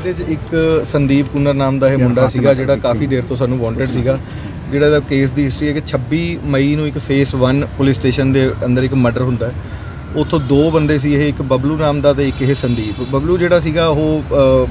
ਇਹਦੇ 'ਚ ਇੱਕ ਸੰਦੀਪ ਕੁੰਨਰ ਨਾਮ ਦਾ ਇਹ ਮੁੰਡਾ ਸੀਗਾ ਜਿਹੜਾ ਕਾਫੀ ਦੇਰ ਤੋਂ ਸਾਨੂੰ ਵਾਂਟਡ ਸੀਗਾ। ਜਿਹੜਾ ਦਾ ਕੇਸ ਦੀ ਹਿਸਟਰੀ ਹੈ ਕਿ 26 ਮਈ ਨੂੰ ਇੱਕ ਫੇਸ 1 ਪੁਲਿਸ ਸਟੇਸ਼ਨ ਦੇ ਅੰਦਰ ਇੱਕ ਮਰਡਰ ਹੁੰਦਾ ਹੈ। ਉੱਥੋਂ ਦੋ ਬੰਦੇ ਸੀ ਇਹ ਇੱਕ ਬਬਲੂ ਨਾਮ ਦਾ ਤੇ ਇੱਕ ਇਹ ਸੰਦੀਪ। ਬਬਲੂ ਜਿਹੜਾ ਸੀਗਾ ਉਹ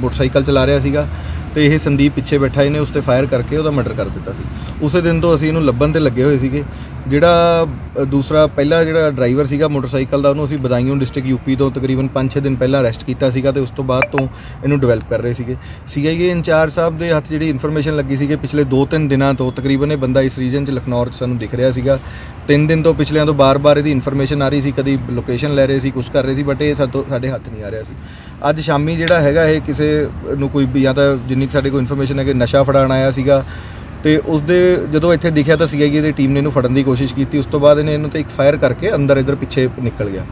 ਮੋਟਰਸਾਈਕਲ ਚਲਾ ਰਿਹਾ ਸੀਗਾ ਤੇ ਇਹ ਸੰਦੀਪ ਪਿੱਛੇ ਬੈਠਾ ਇਹਨੇ ਉਸ ਤੇ ਫਾਇਰ ਕਰਕੇ ਉਹਦਾ ਮਰਡਰ ਕਰ ਦਿੱਤਾ ਸੀ। ਉਸੇ ਦਿਨ ਤੋਂ ਅਸੀਂ ਇਹਨੂੰ ਲੱਭਣ ਤੇ ਲੱਗੇ ਹੋਏ ਸੀਗੇ। ਜਿਹੜਾ ਦੂਸਰਾ ਪਹਿਲਾ ਜਿਹੜਾ ਡਰਾਈਵਰ ਸੀਗਾ ਮੋਟਰਸਾਈਕਲ ਦਾ, ਉਹਨੂੰ ਅਸੀਂ ਬਦਾਯੂੰ ਡਿਸਟ੍ਰਿਕਟ ਯੂਪੀ ਤੋਂ ਤਕਰੀਬਨ 5-6 ਦਿਨ ਪਹਿਲਾਂ ਅਰੈਸਟ ਕੀਤਾ ਸੀਗਾ ਤੇ ਉਸ ਤੋਂ ਬਾਅਦ ਤੋਂ ਇਹਨੂੰ ਡਿਵੈਲਪ ਕਰ ਰਹੇ ਸੀਗੇ। ਸੀਆਈਏ ਇੰਚਾਰਜ ਸਾਹਿਬ ਦੇ ਹੱਥ ਜਿਹੜੀ ਇਨਫੋਰਮੇਸ਼ਨ ਲੱਗੀ ਸੀਗੀ ਪਿਛਲੇ 2-3 ਦਿਨਾਂ ਤੋਂ, ਤਕਰੀਬਨ ਇਹ ਬੰਦਾ ਇਸ ਰੀਜਨ 'ਚ ਲਖਨੌਰ 'ਚ ਸਾਨੂੰ ਦਿਖ ਰਿਹਾ ਸੀਗਾ। ਤਿੰਨ ਦਿਨ ਤੋਂ ਪਿਛਲਿਆਂ ਤੋਂ ਬਾਰ-ਬਾਰ ਇਹਦੀ ਇਨਫੋਰਮੇਸ਼ਨ ਆ ਰਹੀ ਸੀ, ਕਦੀ ਲੋਕੇਸ਼ਨ ਲੈ ਰਹੇ ਸੀ ਕੁਝ ਕਰ ਰਹੇ ਸੀ ਬਟ ਇਹ ਸਾਤੋਂ ਸਾਡੇ ਹੱਥ ਨਹੀਂ ਆ ਰਿਹਾ ਸੀ। ਅੱਜ ਸ਼ਾਮੀ ਜਿਹੜਾ ਹੈਗਾ ਇਹ ਕਿਸੇ ਨੂੰ ਕੋਈ ਜਾਂ ਤਾਂ ਜਿੰਨੀ ਕੁ ਸਾਡੇ ਕੋਲ ਇਨਫੋਰਮੇਸ਼ਨ ਹੈ ਕਿ ਨਸ਼ਾ ਫੜਾਉਣ ਆਇਆ ਸੀਗਾ। ਤੇ ਉਸ ਦੇ ਜਦੋਂ ਇੱਥੇ ਦਿਖਿਆ ਤਾਂ ਸੀਆਈਏ ਦੀ ਟੀਮ ਨੇ ਇਹਨੂੰ ਫੜਨ ਦੀ ਕੋਸ਼ਿਸ਼ ਕੀਤੀ ਉਸ ਤੋਂ ਬਾਅਦ ਇਹਨੇ ਇਹਨੂੰ ਤੇ ਇੱਕ ਫਾਇਰ ਕਰਕੇ ਅੰਦਰ ਇੱਧਰ ਪਿੱਛੇ ਨਿਕਲ ਗਿਆ।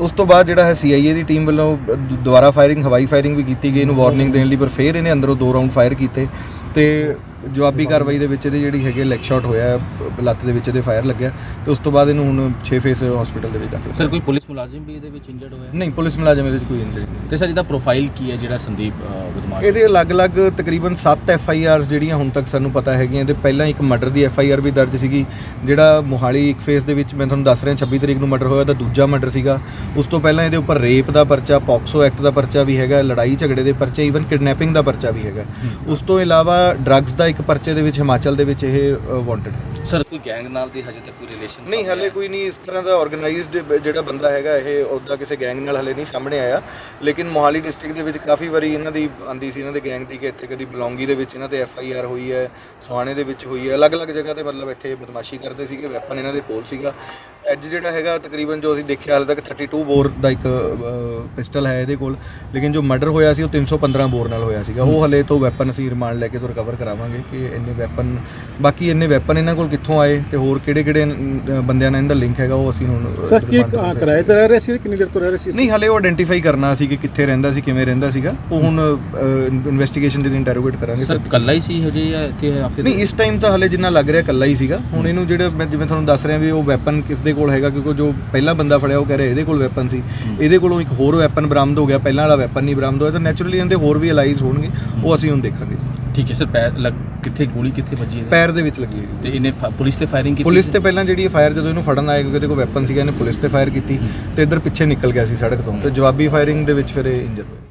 ਉਸ ਤੋਂ ਬਾਅਦ ਜਿਹੜਾ ਹੈ ਸੀਆਈਏ ਦੀ ਟੀਮ ਵੱਲੋਂ ਦੁਬਾਰਾ ਫਾਇਰਿੰਗ ਹਵਾਈ ਫਾਇਰਿੰਗ ਵੀ ਕੀਤੀ ਗਈ ਇਹਨੂੰ ਵਾਰਨਿੰਗ ਦੇਣ ਲਈ ਪਰ ਫਿਰ ਇਹਨੇ ਅੰਦਰੋਂ ਦੋ ਰਾਉਂਡ ਫਾਇਰ ਕੀਤੇ। ਤੇ ਜਵਾਬੀ ਕਾਰਵਾਈ ਦੇ ਵਿੱਚ ਇਹਦੇ ਜਿਹੜੀ ਹੈਗੇ ਲੈਗ ਸ਼ਾਟ ਹੋਇਆ ਲੱਤ ਦੇ ਵਿੱਚ ਇਹਦੇ ਫਾਇਰ ਲੱਗਿਆ ਤੇ ਉਸ ਤੋਂ ਬਾਅਦ ਇਹਨੂੰ ਹੁਣ 6 ਫੇਸ ਹਸਪੀਟਲ ਦੇ ਵਿੱਚ ਦਾਖਲ ਸਰ ਕੋਈ ਪੁਲਿਸ ਮੁਲਾਜ਼ਮ ਵੀ ਇਹਦੇ ਵਿੱਚ ਇੰਜਰਡ ਹੋਇਆ ਨਹੀਂ ਪੁਲਿਸ ਮੁਲਾਜ਼ਮ ਇਹਦੇ ਵਿੱਚ ਕੋਈ ਇੰਜਰੀ ਨਹੀਂ। ਤੇ ਸਰ ਇਹਦਾ ਪ੍ਰੋਫਾਈਲ ਕੀ ਹੈ ਜਿਹੜਾ ਸੰਦੀਪ ਬਦਮਾਸ਼ ਇਹਦੇ ਅਲੱਗ-ਅਲੱਗ ਤਕਰੀਬਨ 7 ਐਫ ਆਈ ਆਰਸ ਜਿਹੜੀਆਂ ਹੁਣ ਤੱਕ ਸਾਨੂੰ ਪਤਾ ਹੈਗੀਆਂ। ਤੇ ਪਹਿਲਾਂ ਇੱਕ ਮਰਡਰ ਦੀ ਐਫ ਆਈ ਆਰ ਵੀ ਦਰਜ ਸੀਗੀ ਜਿਹੜਾ ਮੋਹਾਲੀ ਇੱਕ ਫੇਸ ਦੇ ਵਿੱਚ ਮੈਂ ਤੁਹਾਨੂੰ ਦੱਸ ਰਿਹਾ 26 ਤਰੀਕ ਨੂੰ ਮਰਡਰ ਹੋਇਆ ਤਾਂ ਦੂਜਾ ਮਰਡਰ ਸੀਗਾ। ਉਸ ਤੋਂ ਪਹਿਲਾਂ ਇਹਦੇ ਉੱਪਰ ਰੇਪ ਦਾ ਪਰਚਾ ਪੌਕਸੋ ਐਕਟ ਦਾ ਪਰਚਾ ਵੀ ਹੈਗਾ ਲੜਾਈ ਝਗੜੇ ਦੇ ਪਰਚੇ ਈਵਨ ਕਿਡਨੈਪਿੰਗ ਦਾ ਪਰਚਾ ਵੀ ਹੈਗਾ। ਉਸ ਤੋਂ ਇਲਾਵਾ ਡਰੱਗਸ ਦਾ ਇੱਕ ਪਰਚੇ ਦੇ ਵਿੱਚ ਹਿਮਾਚਲ ਦੇ ਵਿੱਚ ਇਹ ਵਾਂਟਡ ਹੈ। ਸਰ ਕੋਈ ਗੈਂਗ ਨਾਲ ਦੀ ਹਜੇ ਤੱਕ ਕੋਈ ਰਿਲੇਸ਼ਨ ਨਹੀਂ ਹਲੇ ਕੋਈ ਨਹੀਂ ਇਸ ਤਰ੍ਹਾਂ ਦਾ ਆਰਗੇਨਾਈਜ਼ਡ ਜਿਹੜਾ ਬੰਦਾ ਹੈਗਾ ਇਹ ਉਹਦਾ ਕਿਸੇ ਗੈਂਗ ਨਾਲ ਹਲੇ ਨਹੀਂ ਸਾਹਮਣੇ ਆਇਆ। ਲੇਕਿਨ ਮੋਹਾਲੀ ਡਿਸਟ੍ਰਿਕਟ ਦੇ ਵਿੱਚ ਕਾਫੀ ਵਾਰੀ ਇਹਨਾਂ ਦੀ ਆਂਦੀ ਸੀ ਇਹਨਾਂ ਦੇ ਗੈਂਗ ਦੀ ਕਿ ਇੱਥੇ ਕਦੀ ਬਲੌਂਗੀ ਦੇ ਵਿੱਚ ਇਹਨਾਂ ਤੇ ਐਫ ਆਈ ਆਰ ਹੋਈ ਹੈ ਸੁਹਾਣੇ ਦੇ ਵਿੱਚ ਹੋਈ ਹੈ ਅਲੱਗ-ਅਲੱਗ ਜਗ੍ਹਾ ਤੇ ਮਤਲਬ ਇੱਥੇ ਬਦਮਾਸ਼ੀ ਕਰਦੇ ਸੀਗੇ ਵੈਪਨ ਇਹਨਾਂ ਦੇ ਕੋਲ ਸੀਗਾ। ਅੱਜ ਜਿਹੜਾ ਹੈਗਾ ਤਕਰੀਬਨ ਜੋ ਅਸੀਂ ਦੇਖਿਆ ਹਾਲੇ ਤੱਕ 32 ਬੋਰ ਦਾ ਇੱਕ ਪਿਸਟਲ ਹੈ ਇਹਦੇ ਕੋਲ। ਲੇਕਿਨ ਜੋ ਮਰਡਰ ਹੋਇਆ ਸੀ ਉਹ 315 ਬੋਰ ਨਾਲ ਹੋਇਆ ਸੀਗਾ। ਉਹ ਹਲੇ ਤੋਂ ਵੈਪਨ ਅਸੀਂ ਰਿਮਾਂਡ ਲੈ ਕੇ ਤੋਂ ਰਿਕਵਰ ਕਰਾਵਾਂਗੇ ਕਿ ਇੰਨੇ ਵੈਪਨ ਬਾਕੀ ਇੰਨੇ ਵੈਪਨ ਇਹਨਾਂ ਕੋਲ ਕਿੱਥੋਂ ਆਏ ਤੇ ਹੋਰ ਕਿਹੜੇ-ਕਿਹੜੇ ਅ, ਬੰਦਿਆਂ ਨਾਲ ਇਹਦਾ ਲਿੰਕ ਹੈਗਾ ਉਹ ਅਸੀਂ ਹੁਣ ਸਰ ਕੀ ਕਿਰਾਏ ਤੇ ਰਹਿ ਰਹੇ ਸੀ ਕਿੰਨੀ ਦੇਰ ਤੋਂ ਰਹਿ ਰਹੇ ਸੀ? ਨਹੀਂ ਹਲੇ ਉਹ ਆਇਡੈਂਟੀਫਾਈ ਕਰਨਾ ਸੀ ਕਿ ਕਿੱਥੇ ਰਹਿੰਦਾ ਸੀ ਕਿਵੇਂ ਰਹਿੰਦਾ ਸੀਗਾ। ਉਹ ਹੁਣ ਇਨਵੈਸਟੀਗੇਸ਼ਨ ਦੇ ਇੰਟਰੋਗੇਟ ਕਰਾਂਗੇ। ਸਰ ਕੱਲਾ ਹੀ ਸੀ ਹਜੇ ਜਾਂ ਇੱਥੇ ਫਿਰ ਨਹੀਂ ਇਸ ਟਾਈਮ ਤਾਂ ਹਲੇ ਜਿੰਨਾ ਲੱਗ ਰਿਹਾ ਇਕੱਲਾ ਹੀ ਸੀਗਾ। ਹੁਣ ਇਹਨੂੰ ਜਿਹੜੇ ਮੈਂ ਜਿਵੇਂ ਤੁਹਾਨੂੰ ਦੱਸ ਰਿਹਾ ਵੀ ਉਹ ਵੈਪਨ ਕਿਸ ਦੇ ਕੋਲ ਹੈਗਾ ਕਿਉਂਕਿ ਜੋ ਪਹਿਲਾ ਬੰਦਾ ਫੜਿਆ ਉਹ ਕਹਿ ਰਿਹਾ ਇਹਦੇ ਕੋਲ ਵੈਪਨ ਸੀ। ਇਹਦੇ ਕੋਲੋਂ ਇੱਕ ਹੋਰ ਵੈਪਨ ਬਰਾਮਦ ਹੋ ਗਿਆ ਪਹਿਲਾਂ ਵਾਲਾ ਵੈਪਨ ਨਹੀਂ ਬਰਾਮਦ ਹੋਇਆ ਤਾਂ ਨੈਚੁਰਲੀ ਇਹਦੇ ਹੋਰ ਵੀ ਅਲਾਈਜ਼ ਹੋਣਗੇ ਉਹ ਅਸੀਂ ਹੁਣ ਦੇਖਾਂਗੇ ਠੀਕ ਹੈ ਸਰ ਪੈਰ ਲੱਗ ਕਿੱਥੇ ਗੋਲੀ ਕਿੱਥੇ ਵੱਜੀ ਇਹਦੇ? ਪੈਰ ਦੇ ਵਿੱਚ ਲੱਗੀ ਹੈ। ਤੇ ਇਹਨੇ ਪੁਲਿਸ ਤੇ ਫਾਇਰਿੰਗ ਕੀਤੀ ਪੁਲਿਸ? ਤੇ ਪਹਿਲਾਂ ਜਿਹੜੀ ਫਾਇਰ ਜਦੋਂ ਇਹਨੂੰ ਫੜਨ ਆਏ ਕਿਉਂਕਿ ਇਹਦੇ ਕੋਲ ਵੈਪਨ ਸੀਗਾ ਇਹਨੇ ਪੁਲਿਸ ਤੇ ਫਾਇਰ ਕੀਤੀ ਤੇ ਇੱਧਰ ਪਿੱਛੇ ਨਿਕਲ ਗਿਆ ਸੀ ਸੜਕ ਤੋਂ। ਤੇ ਜਵਾਬੀ ਫਾਇਰਿੰਗ ਦੇ ਵਿੱਚ ਫਿਰ ਇਹ ਇੰਜਰ ਹੋਇਆ।